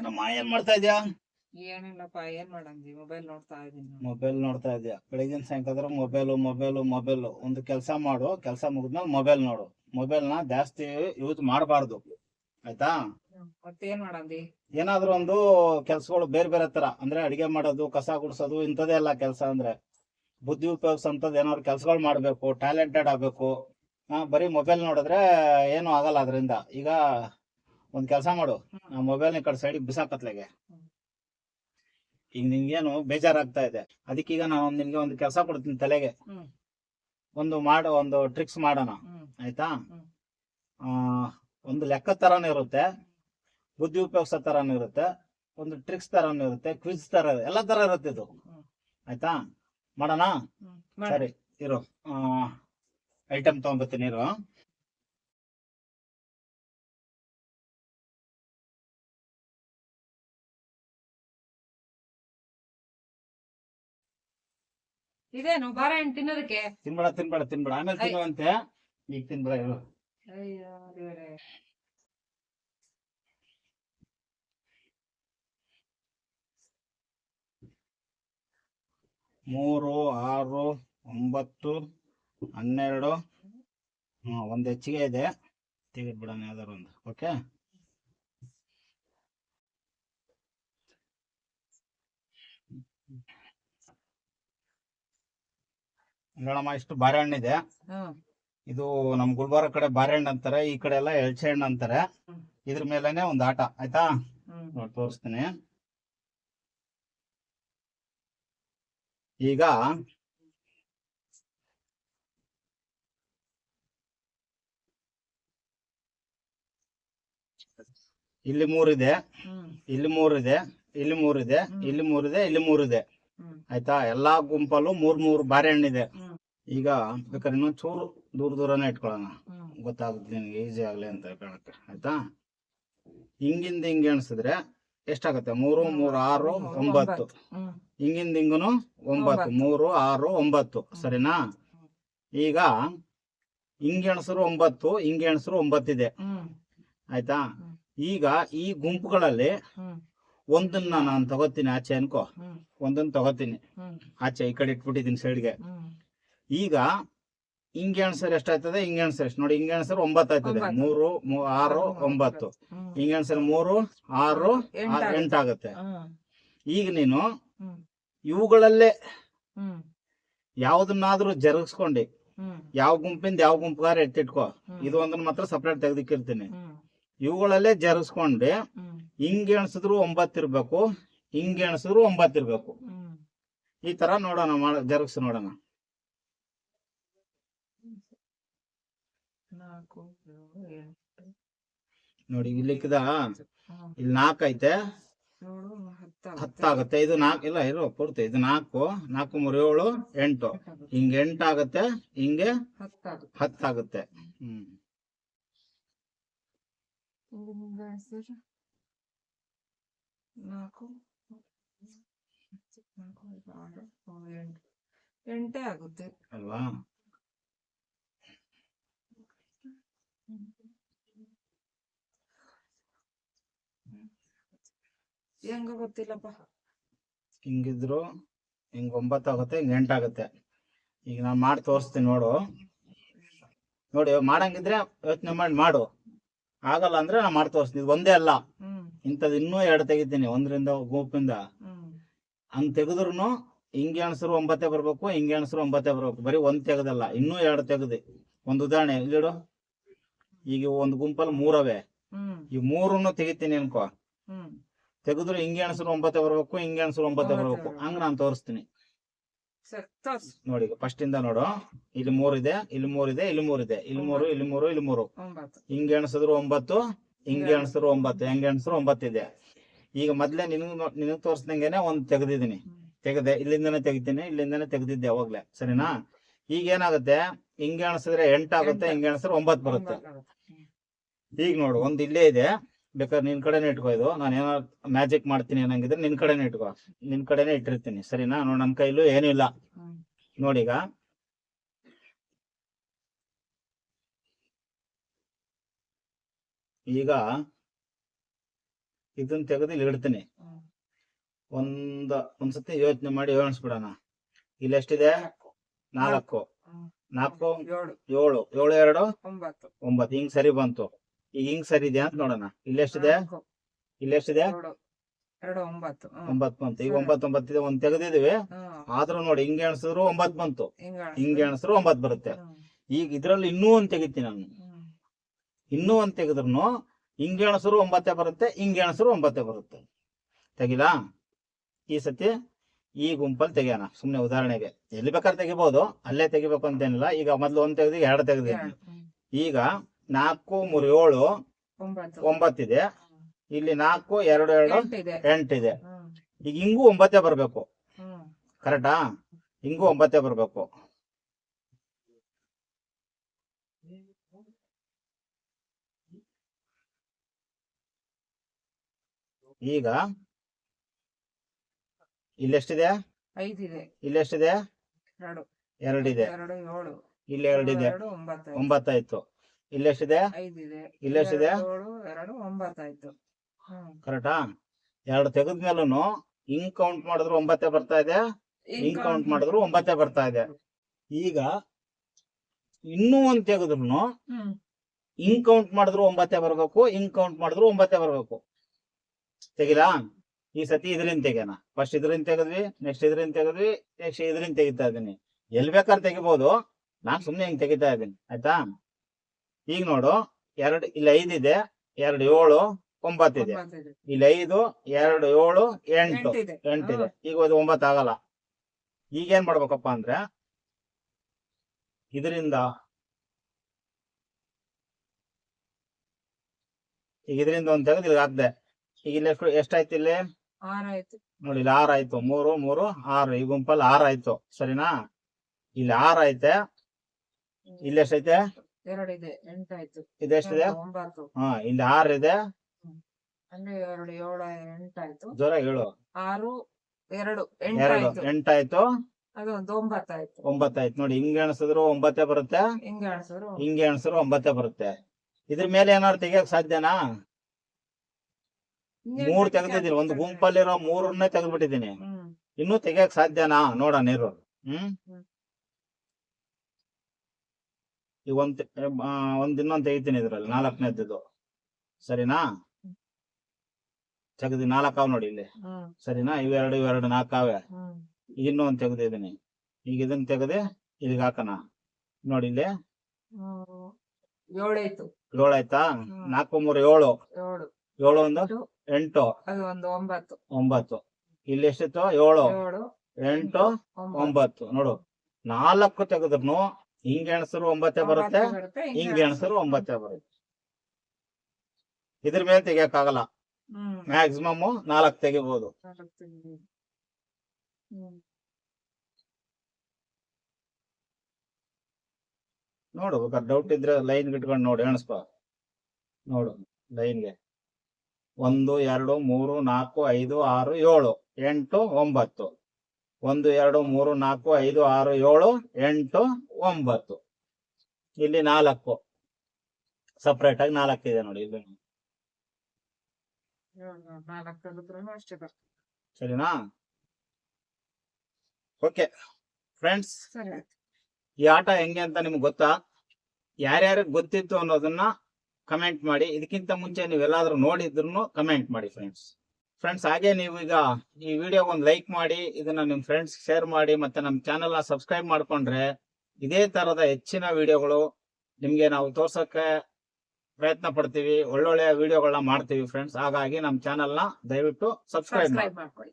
ಏನಮ್ಮ ಏನ್ ಮಾಡ್ತಾ ಇದ್ಯಾ? ಏನಿಲ್ಲಪ್ಪ ಏನ್ ಮಾಡಂಗಿ ಮೊಬೈಲ್ ನೋಡ್ತಾ ಇದೀನಿ ಮೊಬೈಲ್ ನೋಡ್ತಾ ಇದ್ಯಾ? ಬೆಳಗಿನ ಸಾಯಂಕಾಲ ಮೊಬೈಲು ಮೊಬೈಲು ಮೊಬೈಲ್ ಒಂದು ಕೆಲಸ ಮಾಡು ಕೆಲಸ ಮುಗಿದ್ಮೇಲೆ ಮೊಬೈಲ್ ನೋಡು. ಮೊಬೈಲ್ನ ಜಾಸ್ತಿ ಯೂಸ್ ಮಾಡಬಾರ್ದು. ಆಯ್ತಾ? ಏನಾದ್ರು ಮಾಡಂದಿ? ಏನಾದ್ರೂ ಒಂದು ಕೆಲ್ಸಗಳು ಬೇರೆ ಬೇರೆ ತರ ಅಂದ್ರೆ ಅಡಿಗೆ ಮಾಡೋದು ಕಸ ಗುಡ್ಸೋದು ಇಂಥದೇ ಎಲ್ಲ ಕೆಲಸ ಅಂದ್ರೆ. ಬುದ್ಧಿ ಉಪಯೋಗಿಸಂತದ್ ಏನಾದ್ರು ಕೆಲ್ಸಗಳು ಮಾಡ್ಬೇಕು ಟ್ಯಾಲೆಂಟೆಡ್ ಆಗ್ಬೇಕು. ಬರೀ ಮೊಬೈಲ್ ನೋಡಿದ್ರೆ ಏನು ಆಗಲ್ಲ ಅದರಿಂದ. ಈಗ ಒಂದ್ ಕೆಲಸ ಮಾಡು. ನಾ ಮೊಬೈಲ್ ಈ ಕಡೆ ಸೈಡಿಗೆ ಬಿಸಾಕತ್ಲೆಗೆ. ಈಗ ನಿನ್ಗೇನು ಬೇಜಾರಾಗ್ತಾ ಇದೆ. ಅದಕ್ಕೀಗ ನಾನು ನಿನ್ಗೆ ಒಂದು ಕೆಲಸ ಕೊಡ್ತೀನಿ ತಲೆಗೆ. ಒಂದು ಮಾಡೋ ಒಂದು ಟ್ರಿಕ್ಸ್ ಮಾಡೋಣ. ಆಯ್ತಾ? ಆ ಒಂದು ಲೆಕ್ಕ ತರಾನು ಇರುತ್ತೆ. ಬುದ್ಧಿ ಉಪಯೋಗಿಸೋ ತರಾನು ಇರುತ್ತೆ. ಒಂದು ಟ್ರಿಕ್ಸ್ ತರಾನು ಇರುತ್ತೆ. ಕ್ವಿಜ್ ತರ ಎಲ್ಲ ತರ ಇರುತ್ತೆ ಇದು. ಆಯ್ತಾ? ಮಾಡೋಣ. ಸರಿ ಇರು. ಐಟಮ್ ತಗೊಂಬರ್ತೀನಿ ಇರು. ಇದೇನು? ಬಾಳೆಹಣ್ಣು ತಿನ್ನೋದಕ್ಕೆ? ತಿನ್ಬೇಡ ತಿನ್ಬೇಡ ತಿನ್ಬೇಡ. ಆಮೇಲೆ. ತಿನ್ನುವಂತೆ. ಈಗ ತಿನ್ಬೇಡ ಇರು. ಅಯ್ಯೋ ದೇವ್ರೇ. ಮೂರು ಆರು ಒಂಬತ್ತು ಹನ್ನೆರಡು. ಹ್ಮ್ ಒಂದು ಹೆಚ್ಚಿಗೆ ಇದೆ. ತೆಗೆದ್ಬಿಡೋಣ ಯಾವ್ದಾರು ಒಂದು. ಓಕೆ ನೋಡಮ್ಮ ಇಷ್ಟು ಬಾರೆ ಹಣ್ಣಿದೆ ಇದು. ನಮ್ ಗುಲ್ಬಾರ ಕಡೆ ಬಾಳೆಹಣ್ಣು ಅಂತಾರೆ ಈ ಕಡೆ ಎಲ್ಲ ಎಳ್ಚೆ ಹಣ್ಣು ಅಂತಾರೆ. ಇದ್ರ ಮೇಲೆನೆ ಒಂದ್ ಆಟ ಆಯ್ತಾ? ನೋಡಿ ತೋರಿಸ್ತೀನಿ. ಈಗ ಇಲ್ಲಿ ಮೂರಿದೆ ಇಲ್ಲಿ ಮೂರಿದೆ ಇಲ್ಲಿ ಮೂರಿದೆ. ಇಲ್ಲಿ ಮೂರಿದೆ ಇಲ್ಲಿ ಮೂರಿದೆ ಆಯ್ತಾ? ಎಲ್ಲಾ ಗುಂಪಲ್ಲೂ ಮೂರ್ ಮೂರ್ ಬಾರಿ ಹಣ್ಣಿದೆ. ಈಗ ಬೇಕಾದ್ರೆ ಇನ್ನೊಂದ್ ಚೂರು ದೂರ ದೂರನೇ ಇಟ್ಕೊಳ್ಳೋಣ. ಗೊತ್ತಾಗುತ್ತೆ ನಿನ್ಗೆ ಈಸಿ ಆಗ್ಲಿ ಅಂತ ಹೇಳಕ್ಕೆ. ಆಯ್ತಾ? ಹಿಂಗಿಂದ ಹಿಂಗೆ ಎಣಿಸಿದ್ರೆ ಎಷ್ಟಾಗತ್ತೆ? ಮೂರು ಮೂರು ಆರು ಒಂಬತ್ತು. ಹಿಂಗಿಂದ ಹಿಂಗುನು ಒಂಬತ್ತು. ಮೂರು ಆರು ಒಂಬತ್ತು. ಸರಿನಾ? ಈಗ ಹಿಂಗೆ ಎಣಸರು ಒಂಬತ್ತು ಹಿಂಗೆ ಎಣಸರು ಒಂಬತ್ತಿದೆ. ಆಯ್ತಾ? ಈಗ ಈ ಗುಂಪುಗಳಲ್ಲಿ ಒಂದನ್ನ ನಾನು ತಗೋತೀನಿ ಆಚೆ ಅನ್ಕೋ. ಒಂದನ್ನ ತಗೋತೀನಿ. ಆಚೆ ಈ ಕಡೆ ಇಟ್ಬಿಟ್ಟಿದ್ದೀನಿ ಸೈಡ್ಗೆ. ಈಗ ಹಿಂಗೆ ಎಣ್ಸರ್ ಎಷ್ಟಾಯ್ತದೆ? ಹಿಂಗೆ ಎಣ್ಸರ್ ಎಷ್ಟು? ನೋಡಿ ಹಿಂಗೆ ಎಣ್ಸರ್ ಒಂಬತ್ತು ಆಯ್ತದೆ. ಮೂರು ಆರು ಒಂಬತ್ತು. ಹಿಂಗೆ ಎಣ್ಸರ್ ಮೂರು ಆರು ಎಂಟಾಗುತ್ತೆ. ಈಗ ನೀನು ಇವುಗಳಲ್ಲೇ ಯಾವ್ದನ್ನಾದ್ರೂ ಜರುಗಿಸ್ಕೊಂಡು. ಯಾವ ಗುಂಪಿಂದ ಯಾವ ಗುಂಪುಗಾರ ಎತ್ತಿಟ್ಕೋ. ಇದು ಒಂದನ್ನ ಮಾತ್ರ ಸಪ್ರೇಟ್ ತೆಗ್ದಿಕ್ಕಿರ್ತೀನಿ. ಇವುಗಳಲ್ಲೇ ಜರಿಸ್ಕೊಂಡೆ ಹಿಂಗೆ ಎಣ್ಸಿದ್ರು ಇರ್ಬೇಕು ಹಿಂಗೆ ಎಣ್ಸಿದ್ರು ಒಂಬತ್ತು ಇರ್ಬೇಕು. ಈ ತರ ನೋಡೋಣ ಮಾಡ ಜರುಗಿಸಿ ನೋಡೋಣ. ನೋಡಿ ಇಲ್ಲಿಕ್ಕಿದ. ಇಲ್ಲಿ ನಾಲ್ಕೈತೆ ಐತೆ. ಹತ್ತಾಗತ್ತೆ ಹತ್ತು ಹತ್ತಾಗುತ್ತೆ. ಇದು ನಾಲ್ಕು ಇಲ್ಲ ಇರೋ ಪೂರ್ತಿ ಇದು ನಾಲ್ಕು ನಾಲ್ಕು ಮೂರು ಏಳು ಎಂಟು. ಹಿಂಗೆ ಎಂಟಾಗತ್ತೆ ಹಿಂಗೆ ಹತ್ತಾಗುತ್ತೆ. ಹ್ಮ್. ಇಲ್ಲಿಂದ ಹೆಸರು ನಾಲ್ಕು ನಾಲ್ಕು ಆರು ಎಂಟು ಎಂಟೇ ಆಗುತ್ತೆ ಅಲ್ವಾ ಹೆಂಗ ಗೊತ್ತಿಲ್ಲಪ್ಪ. ಹಿಂಗಿದ್ರು ಹಿಂಗ್ ಒಂಬತ್ತಾಗುತ್ತೆ ಹಿಂಗ್ ಎಂಟಾಗುತ್ತೆ ಈಗ ನಾನು ಮಾಡಿ ತೋರಿಸ್ತೀನಿ ನೋಡು. ನೋಡಿ ಮಾಡಂಗಿದ್ರೆ ಯೋಚನೆ ಮಾಡಿ ಮಾಡು. ಆಗಲ್ಲ ಅಂದ್ರೆ ನಾ ಮಾಡಿ ತೋರಿಸ್ತೀನಿ ಇದು ಒಂದೇ ಅಲ್ಲ. ಇಂಥದ್ ಇಂಥದ್ದು ಇನ್ನೂ ಎರಡು ತೆಗಿತೀನಿ. ಒಂದರಿಂದ ಗೋಪಿಂದ. ಹಂಗ್ ತೆಗೆದ್ರು ಹಿಂಗೆ ಎಣಸರು ಒಂಬತ್ತೇ ಬರ್ಬೇಕು ಹಿಂಗೆ ಎಣಸರು ಒಂಬತ್ತೇ ಬರ್ಬೇಕು. ಬರೀ ಒಂದ್ ತೆಗದಲ್ಲ ಇನ್ನೂ ಎರಡು ತೆಗದೆ. ಒಂದು ಉದಾಹರಣೆ ಇಲ್ಲಿಡು ಈಗ ಒಂದು ಗುಂಪಲ್ಲಿ ಮೂರವೆ. ಈ ಮೂರನ್ನು ತೆಗಿತೀನಿ ಅನ್ಕೋ. ತೆಗೆದ್ರು ಹಿಂಗೆ ಎಣಸರು ಒಂಬತ್ತೇ ಬರ್ಬೇಕು ಹಿಂಗೆ ಎಣಸರು ಒಂಬತ್ತೇ ಬರ್ಬೇಕು. ಹಂಗ ನಾನು ತೋರಿಸ್ತೀನಿ. ನೋಡಿ ಫಸ್ಟ್ ಇಂದ ನೋಡು. ಇಲ್ಲಿ ಮೂರಿದೆ ಇಲ್ಲಿ ಇದೆ ಇಲ್ಲಿ ಇದೆ. ಇಲ್ಲಿ ಮೂರು ಇಲ್ಲಿ ಮೂರು ಇಲ್ಲಿ ಮೂರು. ಹಿಂಗ ಎಣಸಿದ್ರು ಒಂಬತ್ತು ಹಿಂಗೆ ಎಣಸಿದ್ರು ಒಂಬತ್ತು ಹೆಂಗೆ ಎಣಸಿದ್ರು ಒಂಬತ್ತಿದೆ. ಈಗ ಮೊದ್ಲೇ ನಿನಗ್ ನಿನಗ್ ತೋರ್ಸ್ದಂಗೆನೆ ಒಂದ್ ತೆಗ್ದಿದೀನಿ ತೆಗ್ದೆ ಇಲ್ಲಿಂದನೇ ತೆಗಿತೀನಿ ಇಲ್ಲಿಂದನೇ ತೆಗ್ದಿದ್ದೆ ಅವಾಗ್ಲೇ ಸರಿನಾ? ಈಗ ಏನಾಗುತ್ತೆ? ಹಿಂಗೆ ಎಣಸಿದ್ರೆ ಎಂಟಾಗುತ್ತೆ ಹಿಂಗ ಎಣಸಿದ್ರೆ ಒಂಬತ್ ಬರುತ್ತೆ. ಈಗ ನೋಡು ಒಂದ್ ಇಲ್ಲೇ ಇದೆ. ಬೇಕಾದ್ರೆ ನಿನ್ ಕಡೆನೇ ಇಟ್ಕೋ ಇದು ನಾನು ಏನೋ ಮ್ಯಾಜಿಕ್ ಮಾಡ್ತೀನಿ ಅನ್ನಂಗಿದ್ರೆ ನಿನ್ ಕಡೆನೇ ಇಟ್ಕೋ ನಿನ್ ಕಡೆನೇ ಇಟ್ಟಿರ್ತೀನಿ ಸರಿನಾ ನೋಡ್ ನನ್ ಕೈಲೂ ಏನು ಇಲ್ಲ ನೋಡಿಗ ಈಗ ಇದನ್ನ ತೆಗೆದು ಇಲ್ಲಿ ಇಡ್ತೀನಿ ಒಂದ ಒಂದ್ ಒಂದ್ಸತಿ ಯೋಚನೆ ಮಾಡಿ ಯೋಣಿಸ್ಬಿಡೋಣ ಇಲ್ಲಿ ಎಷ್ಟಿದೆ ನಾಲ್ಕು. ನಾಲ್ಕು ಏಳು ಏಳು ಎರಡು ಒಂಬತ್ತು ಹಿಂಗ್ ಸರಿ ಬಂತು ಈಗ ಹಿಂಗ್ ಸರಿ ಇದೆಯಾ ಅಂತ ನೋಡೋಣ. ಇಲ್ಲೆಷ್ಟಿದೆ ಎಷ್ಟಿದೆ? ನಾಲ್ಕು, ಇಲ್ಲಿ ಎಷ್ಟಿದೆ? ಏಳು ಎರಡು ಒಂಬತ್ತು. ಹ್ಮ್. ಒಂಬತ್ತು ಬಂತು. ಈಗ ಸರಿ. ಒಂಬತ್ತು ಒಂಬತ್ತು ಇದೆ. ಒಂದ್ ತೆಗೆದಿದೀವಿ. ಆದ್ರೂ ನೋಡಿ ಹಿಂಗೆ ಎಣಿಸಿದ್ರು ಒಂಬತ್ ಬಂತು. ಹಿಂಗ ಎಣಿಸಿದ್ರು. ಒಂಬತ್ ಬರುತ್ತೆ. ಈಗ ಇದ್ರಲ್ಲಿ ಇನ್ನೂ ಒಂದ್ ತೆಗಿತೀನಿ ನಾನು. ಇನ್ನೂ ಒಂದ್ ತೆಗೆದ್ರು ಹಿಂಗೆ ಎಣಿಸಿದ್ರು ಒಂಬತ್ತೇ ಬರುತ್ತೆ ಹಿಂಗೆ ಎಣಿಸಿದ್ರು ಒಂಬತ್ತೇ ಬರುತ್ತೆ. ತೆಗಿಲಾ? ಈ ಸತಿ ಈ ಗುಂಪಲ್ಲಿ ತೆಗಿಯೋಣ. ಸುಮ್ನೆ ಉದಾಹರಣೆಗೆ. ಎಲ್ಲಿ ಬೇಕಾದ್ರೆ ತೆಗಿಬಹುದು ಅಲ್ಲೇ ತೆಗಿಬೇಕು ಅಂತೇನಿಲ್ಲ. ಈಗ ಮೊದ್ಲು ಒಂದ್ ತೆಗೆದು ಎರಡು ತೆಗೆದಿ ಈಗ ನಾಲ್ಕು ಮೂರು ಏಳು ಒಂಬತ್ತು. ಒಂಬತ್ತಿದೆ. ಇಲ್ಲಿ ನಾಲ್ಕು ಎರಡು ಎರಡು ಎಂಟಿದೆ. ಈಗ ಹಿಂಗೂ ಒಂಬತ್ತೇ ಬರ್ಬೇಕು. ಕರೆಕ್ಟಾ? ಹಿಂಗೂ ಒಂಬತ್ತೇ ಬರ್ಬೇಕು. ಈಗ ಇಲ್ಲೆಷ್ಟಿದೆ ಇಲ್ಲೆಷ್ಟಿದೆ ಎರಡು. ಎರಡಿದೆ. ಇಲ್ಲಿ ಎರಡಿದೆ. ಎರಡು ಒಂಬತ್ತು. ಒಂಬತ್ತಾಯ್ತು. ಇಲ್ಲೆಷ್ಟಿದೆ ಐದಿದೆ. ಇಲ್ಲೆಷ್ಟಿದೆ ಏಳು ಎರಡು ಒಂಬತ್ತಾಯ್ತು. ಹ್ಮ್. ಕರೆಕ್ಟಾ? ಎರಡು ತೆಗೆದ್ಮೇಲೂ ಹಿಂಗ್ ಕೌಂಟ್ ಮಾಡಿದ್ರು ಒಂಬತ್ತೇ ಬರ್ತಾ ಇದೆ. ಹಿಂಗ್ ಕೌಂಟ್ ಮಾಡಿದ್ರು ಒಂಬತ್ತೇ ಬರ್ತಾ ಇದೆ. ಈಗ ಇನ್ನೂ ಒಂದ್ ತೆಗೆದ್ರು ಹ್ಮ್. ಹಿಂಗ್ ಕೌಂಟ್ ಮಾಡಿದ್ರು ಒಂಬತ್ತೇ ಬರ್ಬೇಕು ಹಿಂಗ್ ಕೌಂಟ್ ಮಾಡಿದ್ರು ಒಂಬತ್ತೇ ಬರ್ಬೇಕು. ತೆಗಿಲಾ? ಈ ಸತಿ ಇದ್ರಿಂದ ತೆಗ್ಯಾನ ಫಸ್ಟ್ ಇದ್ರಿಂದ ತೆಗೆದ್ವಿ ನೆಕ್ಸ್ಟ್ ಇದ್ರಿಂದ ತೆಗೆದ್ವಿ ನೆಕ್ಸ್ಟ್ ಇದ್ರಿಂದ ತೆಗಿತಾ ಇದ್ದೀನಿ. ಎಲ್ ಬೇಕಾದ್ರೆ ತೆಗಿಬಹುದು ನಾನ್ ಸುಮ್ನೆ ಹಿಂಗ್ ತೆಗಿತಾ ಇದ್ದೀನಿ. ಆಯ್ತಾ? ಈಗ ನೋಡು ಎರಡು ಇಲ್ಲಿ ಐದಿದೆ ಎರಡು ಏಳು ಒಂಬತ್ತಿದೆ ಇಲ್ಲಿ ಐದು ಎರಡು ಏಳು ಎಂಟು. ಎಂಟಿದೆ ಈಗ ಅದು ಒಂಬತ್ತು ಆಗಲ್ಲ. ಈಗ ಏನ್ ಮಾಡ್ಬೇಕಪ್ಪ ಅಂದ್ರೆ ಇದರಿಂದ ಈಗ ಇದರಿಂದ ಒಂದ್ ತೆಗೆದು ಇಲ್ಲಿ ಹಾಕ್ದೆ. ಈಗ ಇಲ್ಲಿ ಎಷ್ಟು ಎಷ್ಟಾಯ್ತು ಇಲ್ಲಿ? ನೋಡಿ ಇಲ್ಲಿ ಆರ್ ಆಯ್ತು. ಮೂರು ಮೂರು ಆರು. ಈ ಗುಂಪಲ್ಲಿ ಆರ್ ಆಯ್ತು. ಸರಿನಾ? ಇಲ್ಲಿ ಆರ್ ಐತೆ. ಇಲ್ಲಿ ಎಷ್ಟೈತೆ ಎರಡಿದೆ ಎಂಟಾಯ್ತು. ಇದೆಷ್ಟಿದೆ ಎರಡು ಒಂಬತ್ತು. ಹಾ ಇಲ್ಲಿ ಆರ್ ಇದೆ. ಅಂದ್ರೆ ಎರಡು ಏಳು ಎಂಟಾಯ್ತು. ಜ್ವರ ಏಳು. ಆರು ಎರಡು ಎರಡು ಎಂಟಾಯ್ತು. ಒಂಬತ್ತಾಯ್ತು. ಒಂಬತ್ತಾಯ್ತು. ನೋಡಿ ಹಿಂಗೆ ಎಣಿಸಿದ್ರು ಒಂಬತ್ತೇ ಬರುತ್ತೆ. ಹಿಂಗೆ ಎಣಿಸಿದ್ರು ಒಂಬತ್ತೇ. ಬರುತ್ತೆ. ಇದ್ರ ಮೇಲೆ ಏನಾದ್ರು ತೆಗಿಯಕ್ ಸಾಧ್ಯನಾ? ಮೂರ್ ತೆಗೆದಿದ್ದೀನಿ ಒಂದು ಗುಂಪಲ್ಲಿರೋ ಮೂರನ್ನೇ ತೆಗೆದ್ಬಿಟ್ಟಿದ್ದೀನಿ. ಹ್ಮ್. ಇನ್ನೂ ತೆಗಿಯಕ್ ಸಾಧ್ಯನಾ? ನೋಡ ನೀರು ಹ್ಮ್? ಹ್ಮ್. ಈಗ ಒಂದ್ ಒಂದ್ ಇನ್ನೊಂದ್ ತೆಗಿತೀನಿ ಇದ್ರಲ್ಲಿ ನಾಲ್ಕನೇದ್ದು. ಸರಿನಾ? ತೆಗ್ದಿ ನಾಲ್ಕಾವ್ ನೋಡಿ ಇಲ್ಲಿ. ಸರಿನಾ? ಇವೆರಡು ಇವೆರಡು ನಾಲ್ಕಾವೆ ಈಗ ಇನ್ನೂ ಒಂದ್ ತೆಗ್ದಿದ್ದೀನಿ ಈಗ ಇದನ್ನ ತೆಗ್ದೆ ಇಲ್ಲಿಗೆ ಹಾಕೋಣ. ನೋಡಿ ಇಲ್ಲಿ. ಏಳಾಯ್ತಾ. ನಾಲ್ಕು ಮೂರು ಏಳು. ಏಳು. ಒಂದು? ಎಂಟು. ಒಂಬತ್ತು. ಒಂಬತ್ತು. ಇಲ್ಲಿ ಎಷ್ಟಿತ್ತು? ಏಳು. ಎಂಟು ಒಂಬತ್ತು. ಒಂಬತ್ತು. ನೋಡು ನಾಲ್ಕು ತೆಗೆದ್ರು ಹಿಂಗೆ ಎಣಸರು ಒಂಬತ್ತೇ ಬರುತ್ತೆ ಹಿಂಗ್ ಎಣಸರು ಒಂಬತ್ತೇ ಬರುತ್ತೆ. ಇದ್ರ ಮೇಲೆ ತೆಗಿಯಕ್ಕಾಗಲ್ಲ ಹ್ಮ್. ಮ್ಯಾಕ್ಸಿಮಮ್ ನಾಲ್ಕು ತೆಗಿಬಹುದು ನೋಡು ಡೌಟ್ ಇದ್ರೆ ಲೈನ್ ಇಟ್ಕೊಂಡು ನೋಡು ಎಣಸ್ಪ ನೋಡು ಲೈನ್ಗೆ ಒಂದು ಎರಡು ಮೂರು ನಾಲ್ಕು ಐದು ಆರು ಏಳು ಎಂಟು ಒಂಬತ್ತು. ಒಂದು ಎರಡು ಮೂರು ನಾಲ್ಕು ಐದು ಆರು ಏಳು ಎಂಟು ಒಂಬತ್ತು. ಇಲ್ಲಿ ನಾಲ್ಕು. ಸಪ್ರೇಟ್ ಆಗಿ ನಾಲ್ಕು ಇದೆ ನೋಡಿ ಇಲ್ಲಿ ಸರಿನಾ? ಓಕೆ ಫ್ರೆಂಡ್ಸ್ ಈ ಆಟ ಹೆಂಗೆ ಅಂತ ನಿಮ್ಗೆ ಗೊತ್ತಾ? ಯಾರ್ಯಾರಿಗೆ ಗೊತ್ತಿತ್ತು ಅನ್ನೋದನ್ನ ಕಮೆಂಟ್ ಮಾಡಿ. ಇದಕ್ಕಿಂತ ಮುಂಚೆ ನೀವೆಲ್ಲಾದ್ರೂ ನೋಡಿದ್ರು ಕಮೆಂಟ್ ಮಾಡಿ ಫ್ರೆಂಡ್ಸ್ ಫ್ರೆಂಡ್ಸ್ ಹಾಗೆ ನೀವು ಈಗ ಈ ವಿಡಿಯೋ ಒಂದು ಲೈಕ್ ಮಾಡಿ ಇದನ್ನ ನಿಮ್ ಫ್ರೆಂಡ್ಸ್ ಶೇರ್ ಮಾಡಿ ಮತ್ತೆ ನಮ್ಮ ಚಾನೆಲ್ನ ಸಬ್ಸ್ಕ್ರೈಬ್ ಮಾಡ್ಕೊಂಡ್ರೆ ಇದೇ ತರದ ಹೆಚ್ಚಿನ ವಿಡಿಯೋಗಳು ನಿಮ್ಗೆ ನಾವು ತೋರ್ಸಕ್ಕೆ ಪ್ರಯತ್ನ ಪಡ್ತೀವಿ ಒಳ್ಳೊಳ್ಳೆಯ ವಿಡಿಯೋಗಳನ್ನ ಮಾಡ್ತೀವಿ ಫ್ರೆಂಡ್ಸ್ ಹಾಗಾಗಿ ನಮ್ಮ ಚಾನೆಲ್ನ ನ ದಯವಿಟ್ಟು ಸಬ್ಸ್ಕ್ರೈಬ್ ಮಾಡ್ಕೊಳ್ಳಿ.